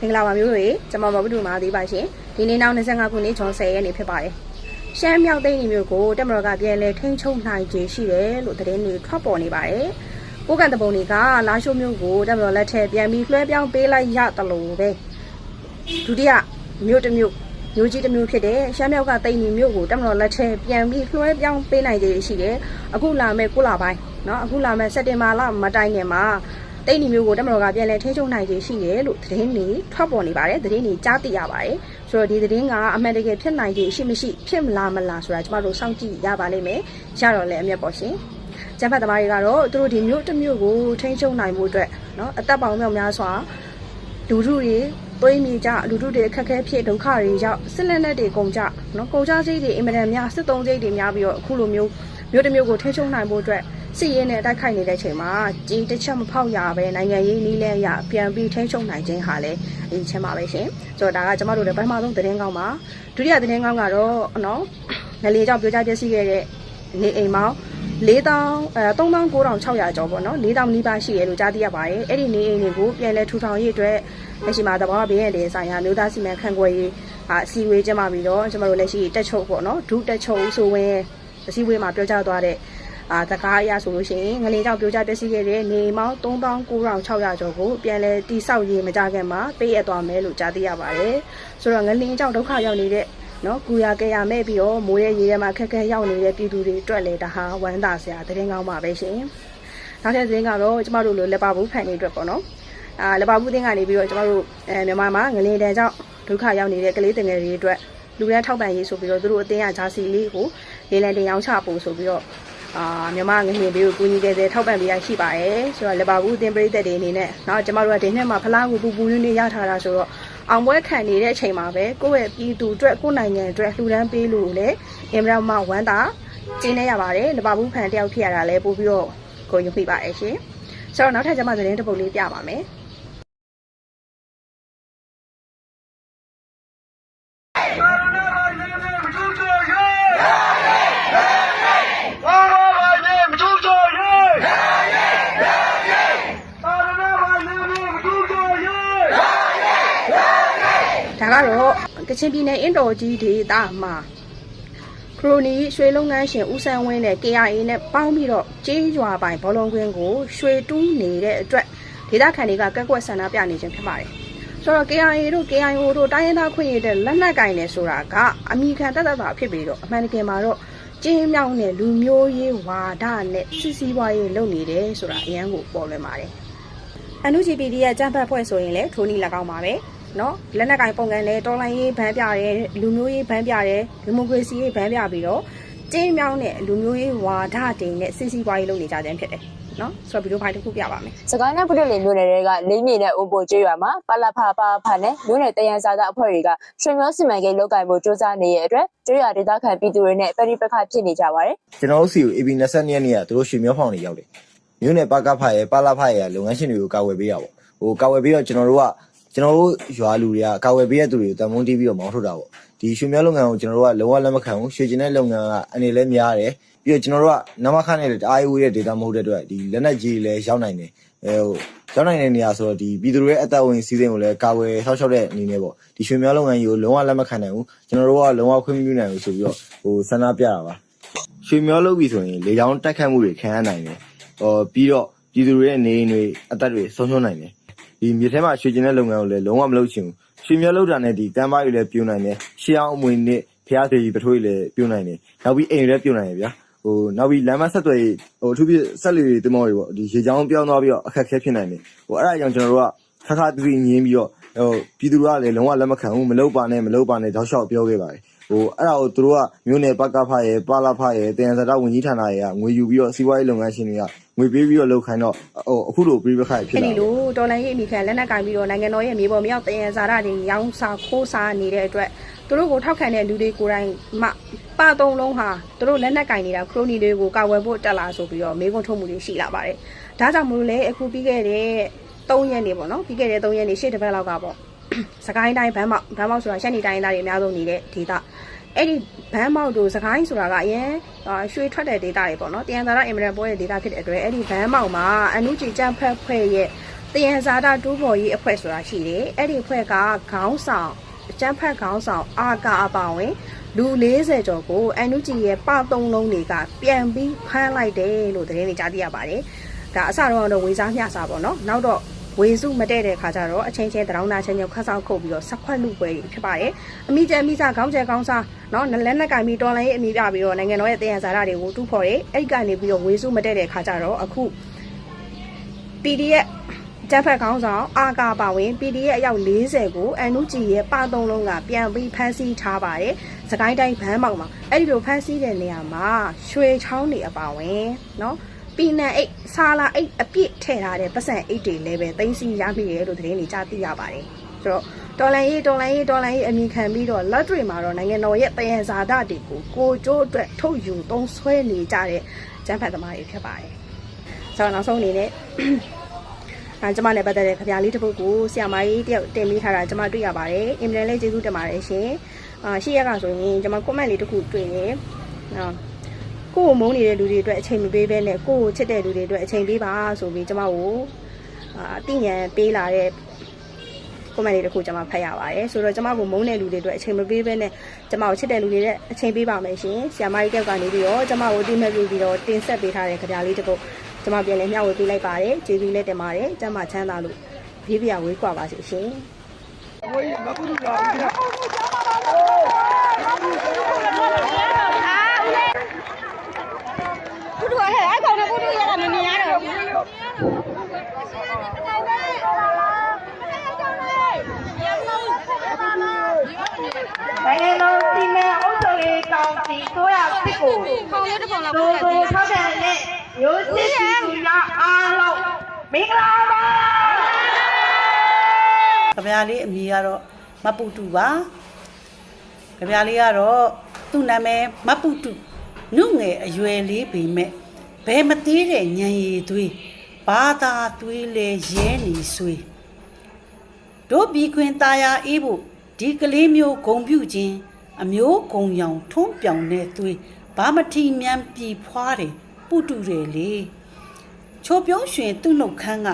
မင်္ဂလာပါမျိုးတွေကျွန်မမဘဒူမာသေးပါရှင်ဒီနေ့နောက်25ခုနှစ်ဇွန်10ရက်နေ့ဖြစ်ပါတယ်ရှမ်းမြောက်သိန်းနေမျိုးကိုတက်မတော်ကပြန်လဲထိန်းချုပ်နိုင်ခြေရှိတယ်လို့သတင်းတွေထွက်ပေါ်နေပါတယ်ကိုကန်တပုံတွေကလာရှိုးမျိုးကိုတက်မတော်လက်ထက်ပြန်ပြီးလွှဲပြောင်းပေးလိုက်ရတယ်လို့ပဲဒုတိယမျိုးတစ်မျိုးမျိုးကြီးတစ်မျိုးဖြစ်တဲ့ရှမ်းမြောက်ကတိန်နီမျိုးကိုတက်မတော်လက်ထက်ပြန်ပြီးလွှဲပြောင်းပေးနိုင်ခြေရှိတယ်အခုလာမဲ့ကုလာပိုင်းเนาะအခုလာမဲ့စက်တင်ဘာလမတိုင်ခင်မှာ တိတ်နီမျိုးကိုတက်မတော်ကပြန်လဲထိချုံနိုင်ခြင်းရှိတယ်လို့သတင်းတွေထွက်ပေါ်နေပါတယ်သတင်းတွေကြားသိရပါတယ်ဆိုတော့ဒီသတင်းကအမှန်တကယ်ဖြစ်နိုင်ခြင်းရှိမရှိဖြစ်မလားမလားဆိုတာကျမတို့စောင့်ကြည့်ရပါလိမ့်မယ်ရတော့လည်းအမျက်ပေါ့ရှင်ကျန်းဖတ်သမားတွေကတော့သူတို့ဒီမျိုးတစ်မျိုးကိုထိချုံနိုင်မှုအတွက်เนาะအသက်ပေါင်းမြောက်များစွာလူထုတွေသွေးမြေကြလူထုတွေအခက်အခဲဖြစ်ဒုက္ခတွေရောက်စစ်လက်နက်တွေကုန်ကြเนาะကုန်ကြစိတ်တွေအင်မတန်များစစ်သုံးစိတ်တွေများပြီးတော့အခုလိုမျိုးမျိုးတစ်မျိုးကိုထိချုံနိုင်မှုအတွက် စစ်ရေးနဲ့တိုက်ခိုက်နေတဲ့အချိန်မှာကြီးတစ်ချက်မဖောက်ရပဲနိုင်ငံရေးနည်းလဲရပြန်ပြီးထိန်းချုပ်နိုင်ခြင်းဟာလည်းအရင်ချင်းပါပဲရှင်ဆိုတော့ဒါကကျမတို့လည်းပထမဆုံးသတင်းကောင်းပါဒုတိယသတင်းကောင်းကတော့နော်ငလေကြောင့်ပြောကြပြစီခဲ့တဲ့နေအိမ်မောင်4000အဲ3900ကျော်ပေါ့နော်4000နီးပါးရှိရလို့ကြားသိရပါတယ်အဲ့ဒီနေအိမ်တွေကိုပြန်လဲထူထောင်ရေးအတွက်လက်ရှိမှာတဘာဝဘေးရတဲ့ဆိုင်ရာမျိုးသားစီမံခန့်ခွဲရေးအစီအဝေးကျင်းပပြီးတော့ကျမတို့လက်ရှိတက်ချုပ်ပေါ့နော်ဒုတက်ချုပ်ဆိုဝင်အစည်းအဝေးမှာပြောကြားသွားတဲ့ အာတကားအရဆိုလို့ရှိရင်ငလင်ကြောင့်ပြိုကျပျက်စီးခဲ့တဲ့နေမောင်း3900ကျော်ကိုပြန်လဲတိဆောက်ရေးမကြခင်မှာပေးရသွားမယ်လို့ကြားသိရပါတယ်ဆိုတော့ငလင်ကြောင့်ဒုက္ခရောက်နေတဲ့နော်ကူရကရမဲ့ပြီးတော့မိုးရဲ့ရေထဲမှာခက်ခဲရောက်နေတဲ့ပြည်သူတွေအတွက်လည်းဒါဟာဝမ်းသာစရာသတင်းကောင်းပါပဲရှင်နောက်ထပ်သတင်းကတော့ကျမတို့လိုလက်ပါဘူးဖန်နေအတွက်ပေါ့နော်အာလက်ပါဘူးတင်းကနေပြီးတော့ကျမတို့အဲမြန်မာမှာငလင်တန်ကြောင့်ဒုက္ခရောက်နေတဲ့ကလေးတငယ်တွေအတွက်လူရန်ထောက်ပံ့ရေးဆိုပြီးတော့သူတို့အတင်းအဂျာစီလေးကိုလေလံတင်ရောင်းချဖို့ဆိုပြီးတော့ အာမြန်မာငွေဘေးကိုကူညီတဲ့တဲ့ထောက်ပံ့ပေးရရှိပါတယ်ဆိုတော့လက်ပါဘူးအတင်ပရိသတ်တွေအနေနဲ့เนาะကျမတို့ကဒီနှစ်မှာဖလားကိုပူပူရင်းနေရထားတာဆိုတော့အောင်ပွဲခံနေတဲ့အချိန်မှာပဲကိုယ့်ရဲ့ပြည်သူအတွက်ကိုယ့်နိုင်ငံအတွက်လှူဒန်းပေးလို့လည်းအင်မရမဝမ်းသာကျင်းနေရပါတယ်လက်ပါဘူးဖန်တယောက်ဖြစ်ရတာလည်းပို့ပြီးတော့ကိုရုံပြပါတယ်ရှင်ဆိုတော့နောက်ထပ်ကျမသတင်းတစ်ပုဒ်လေးပြပါမယ် ကတော့ကချင်ပြည်နယ်အင်တော်ကြီးဒေသမှာခရိုနီရွှေလုပ်ငန်းရှင်ဦးဆန်းဝင်းနဲ့ KIA နဲ့ပေါင်းပြီးတော့ကျေးရွာပိုင်ဘောလုံးကွင်းကိုရွှေတူးနေတဲ့အတွက်ဒေသခံတွေကကက်ကွက်ဆန္ဒပြနေခြင်းဖြစ်ပါတယ်။ဆိုတော့ KIA တို့ KIO တို့တိုင်းရင်းသားခွင့်ရတဲ့လက်နက်ကင်နေဆိုတာကအမိခံတတ်တတ်တာဖြစ်ပြီးတော့အမှန်တကယ်မှာတော့ကျင်းမြောင်းတဲ့လူမျိုးရေးဝါဒနဲ့စစ်စည်းပွားရေးလုပ်နေတယ်ဆိုတာအရန်ကိုပေါ်လွင်ပါတယ်။ NUGPD ရဲ့ကြံဖတ်ဖွဲ့ဆိုရင်လည်းထိုးနီ၎င်းပါပဲ နော်လက်နက်ကင်ပုံကန်နဲ့တော်လိုင်းရေးဗန်းပြရဲလူမျိုးရေးဗန်းပြရဲဒီမိုကရေစီရေးဗန်းပြပြီးတော့ကျင်းမြောင်းတဲ့လူမျိုးရေးဝါဒတင်နဲ့စစ်စီပွားရေးလုပ်နေကြခြင်းဖြစ်တယ်နော်ဆိုတော့ဗီဒီယိုဖိုင်တစ်ခုပြပါမယ်။စကိုင်းနဲ့ပုဒလင်မြို့နယ်တွေကလေးမြေနဲ့အိုပိုကျွော်မှာပလဖဖဖနဲ့မြို့နယ်တရန်စာသားအဖွဲ့တွေကရွှေမျိုးစီမံကိန်းလုပ်ကိုင်ဖို့စ조사နေတဲ့အတွက်ကျွော်ဒေသခံပြည်သူတွေနဲ့ပရိပခဖြစ်နေကြပါတယ်။ကျွန်တော်တို့စီကို AB 22ရက်နေ့ကသူတို့ရွှေမျိုးဖောင်တွေရောက်တယ်။မြို့နယ်ပကဖရဲ့ပလဖရဲ့လုပ်ငန်းရှင်တွေကိုကာဝယ်ပေးရပါဘူး။ဟိုကာဝယ်ပြီးတော့ကျွန်တော်တို့က ကျွန်တော်တို့ရွာလူတွေကကာဝယ်ပေးတဲ့သူတွေကိုတန်မုန်းတီးပြီးတော့မောင်းထုတ်တာပေါ့ဒီရွှေမြောလုပ်ငန်းကိုကျွန်တော်တို့ကလုံးဝလက်မခံဘူးရွှေကျင်တဲ့လုပ်ငန်းကအနေလည်းများတယ်ပြီးတော့ကျွန်တော်တို့ကနမခနဲ့တအားဝေးတဲ့ data မဟုတ်တဲ့အတွက်ဒီလက်နက်ကြီးလည်းရောက်နိုင်တယ်အဲဟိုရောက်နိုင်တဲ့နေရာဆိုတော့ဒီပြည်သူတွေရဲ့အသက်ဝင်စီးစိမ်ကိုလည်းကာဝယ်ဆောက်ရှောက်တဲ့အနေနဲ့ပေါ့ဒီရွှေမြောလုပ်ငန်းကြီးကိုလုံးဝလက်မခံနိုင်ဘူးကျွန်တော်တို့ကလုံးဝခွင့်မပြုနိုင်ဘူးဆိုပြီးတော့ဟိုဆန္ဒပြတာပါရွှေမျောလုပ်ပြီဆိုရင်လေကြောင်းတိုက်ခတ်မှုတွေခံရနိုင်တယ်။ဟောပြီးတော့ပြည်သူတွေရဲ့နေအိမ်တွေအသက်တွေဆုံးရှုံးနိုင်တယ်။ ဒီမြေထဲမှာရွှေကျင်တဲ့လုပ်ငန်းကိုလည်းလုံးဝမလုပ်ချင်ဘူး။ရွှေမျောလုပ်တာနဲ့ဒီကမ်းပါးတွေလည်းပြုံနိုင်တယ်။ရှေးအောင်အမွေနဲ့ဖျားသေးကြီးပထိုးတွေလည်းပြုံနိုင်တယ်။နောက်ပြီးအိမ်တွေလည်းပြုံနိုင်တယ်ဗျာ။ဟိုနောက်ပြီးလမ်းမဆက်သွယ်ရေးဟိုအထူးဖြင့်ဆက်လီတွေတမောတွေပေါ့ဒီရေချောင်းပြောင်းသွားပြီးတော့အခက်အခဲဖြစ်နိုင်တယ်။ဟိုအဲ့ဒါကြောင့်ကျွန်တော်တို့ကခါခါတူတူငင်းပြီးတော့ဟိုပြည်သူတွေကလည်းလုံးဝလက်မခံဘူးမလုပ်ပါနဲ့မလုပ်ပါနဲ့တောက်လျှောက်ပြောခဲ့ပါတယ်။ ဟိုအဲ့ဒါကိုသူတို့ကမြို့နယ်ပကဖရဲ့ပါလာဖရဲ့တယံဇာတဝင်ကြီးဌာနရဲ့ငွေယူပြီးတော့စီးပွားရေးလုပ်ငန်းရှင်တွေကငွေပေးပြီးတော့လုပ်ခိုင်းတော့ဟိုအခုလိုပြိပခိုက်ဖြစ်အဲ့လာဒီတယ်လိုတော်လိုင်းရေးအမိခံလက်နက်ကင်ပြီးတော့နိုင်ငံတော်ရဲ့မြေပေါ်မြောက်တယံဇာတာတွေရောင်းစားခိုးစားနေတဲ့အတွက်သူတို့ကိုထောက်ခံတဲ့လူတွေကိုယ်တိုင်မှပါတုံးလုံးဟာသူတို့လက်နက်ကင်နေတာခရိုနီတွေကိုကာဝယ်ဖို့တက်လာဆိုပြီးတော့မေးခွန်းထုတ်မှုတွေရှိလာပါတယ်။ဒါကြောင့်မို့လို့လေအခုပြီးခဲ့တဲ့3ရက်နေပေါ့နော်ပြီးခဲ့တဲ့3ရက်နေရှေ့တစ်ပတ်လောက်ကပေါ့ စကိုင်းတိုင်းဘန်းမောက်ဘန်းမောက်ဆိုတာရှမ်းနီတိုင်းသားတွေအများဆုံးနေတဲ့ဒေသအဲ့ဒီဘန်းမောက်တို့စကိုင်းဆိုတာကအရင်အာရွှေထွက်တဲ့ဒေသတွေပေါ့နော်တယံသာရအင်မရန်ပွဲတဲ့ဒေသဖြစ်တဲ့အတွက်အဲ့ဒီဘန်းမောက်မှာအနုကြည်ကြံဖက်ဖွဲ့ရဲ့တတယံဇာတာတူးဖော်ရေးအဖွဲ့ဆိုတာရှိတယ်အဲ့ဒီအဖွဲ့ကခေါင်းဆောင်အကျန်းဖက်ခေါင်းဆောင်အာကာအပါဝင်လူ40ကျော်ကိုအန်နုဂျီရဲ့ပသုံးလုံးတွေကပြန်ပြီးဖမ်းလိုက်တယ်လို့သတင်းတွေကြားသိရပါတယ်ဒါအစတော့တော့ဝေစားမျှစားပေါ့နော်နောက်တော့ ဝေစုမတဲ့တဲ့ခါကျတော့အချင်းချင်းတရောင်းနာချင်းချင်းခတ်ဆောက်ခုတ်ပြီးတော့ဆက်ခွက်လူပွဲဖြစ်ပါတယ်အမိကျအမိစားခေါင်းကျဲခေါင်းစားနော်လက်နက်ကင်ပြီးတော်လိုင်းရေးအမိပြပြီးတော့နိုင်ငံတော်ရဲ့တယံဇာတာတွေကိုတူးဖော်တယ်အဲ့ဒီကနေပြီးတော့ဝေစုမတဲ့တဲ့ခါကျတော့အခု PDF ကျန်းဖက်ခေါင်းဆောင်အာကာပါဝင် PDF အယောက်40ကိုအန်နုဂျီရဲ့ပသုံးလုံးကပြန်ပြီးဖမ်းဆီးထားပါတယ်။စကိုင်းတိုင်းဘန်းမောက်မှာအဲ့ဒီလိုဖမ်းဆီးတဲ့နေရာမှာရွှေချောင်းတွေအပါဝင်နော် ပီနန်အိတ်ဆာလာအိတ်အပြည့်ထည့်ထားတဲ့ပတ်စံအိတ်တွေလည်းပဲသိမ်းဆီးရမိတယ်လို့သတင်းတွေကြားသိရပါတယ်။ဆိုတော့တော်လန်ရေးတော်လန်ရေးတော်လန်ရေးအမိခံပြီးတော့လက်တွေမှာတော့နိုင်ငံတော်ရဲ့တယံဇာတတွေကိုကိုကျိုးအတွက်ထုတ်ယူသုံးဆွဲနေကြတဲ့ကျန်းဖက်သမားတွေဖြစ်ပါတယ်။ဆိုတော့နောက်ဆုံးအနေနဲ့အဲကျမနဲ့ပတ်သက်တဲ့ခပြလေးတစ်ပုဒ်ကိုဆရာမကြီးတယောက်တင်ပေးထားတာကျမတွေ့ရပါတယ်အင်မတန်လေးကျေးဇူးတင်ပါတယ်ရှင်အာရှိရက်ကဆိုရင်ကျမ comment လေးတစ်ခုတွေ့တယ်နော် ကိုယ့်ကိုမုန်းနေတဲ့လူတွေအတွက်အချိန်မပေးဘဲနဲ့ကိုယ့်ကိုချစ်တဲ့လူတွေအတွက်အချိန်ပေးပါဆိုပြီးကျမကိုအာအသိဉာဏ်ပေးလာတဲ့ comment လေးတစ်ခုကျမဖတ်ရပါတယ်ဆိုတော့ကျမကိုမုန်းတဲ့လူတွေအတွက်အချိန်မပေးဘဲနဲ့ကျမကိုချစ်တဲ့လူတွေနဲ့အချိန်ပေးပါမယ်ရှင်ဆရာမကြီးတယောက်ကနေပြီးတော့ကျမကိုတိမဲ့ပြီးပြီးတော့တင်ဆက်ပေးထားတဲ့ခပြလေးတစ်ပုဒ်ကျမပြန်လည်မျှဝေပေးလိုက်ပါတယ်ကျေးဇူးလည်းတင်ပါတယ်ကျမချမ်းသာလို့ဘေးပြဝေးကွာပါစေရှင်ဝေးမပုဒ်လာဘူး不 နိုင်ငံတော်စီမံအုပ်ချုပ်ရေးကောင်စီတို့ရစစ်ကိုခေါင်းလေးတစ်ပုံလောက်ပို့လိုက်ပြီးဟုတ်တယ်နဲ့မျိုးစစ်စီသူများအားလုံးမင်္ဂလာပါကြပြားလေးအမိကတော့မပူတူပါကြပြားလေးကတော့သူ့နာမည်မပူတူနုငယ်အရွယ်လေးပေမဲ့ဘယ်မသေးတဲ့ညံရည်သွေးဘာသာသွေးလဲရဲနေဆွေးတို့ပြီးခွင်ตาရအေးဖို့ ဒီကလေးမျိုးဂုံပြုခြင်းအမျိုးဂုံရောင်ထုံးပြောင်တဲ့သွေးဘာမထီမြန်းပြီဖွားတယ်ပုတူတယ်လေချိုပြုံးရွှင်သူ့နှုတ်ခမ်းက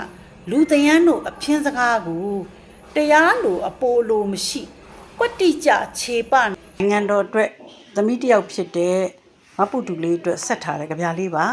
လူတယန်းတို့အဖျင်းစကားကိုတရားလိုအပိုလိုမရှိကွက်တိကြခြေပနိုင်ငံတော်အတွက်သမီးတစ်ယောက်ဖြစ်တဲ့မပုတူလေးအတွက်ဆက်ထားတဲ့ကြပြလေးပါ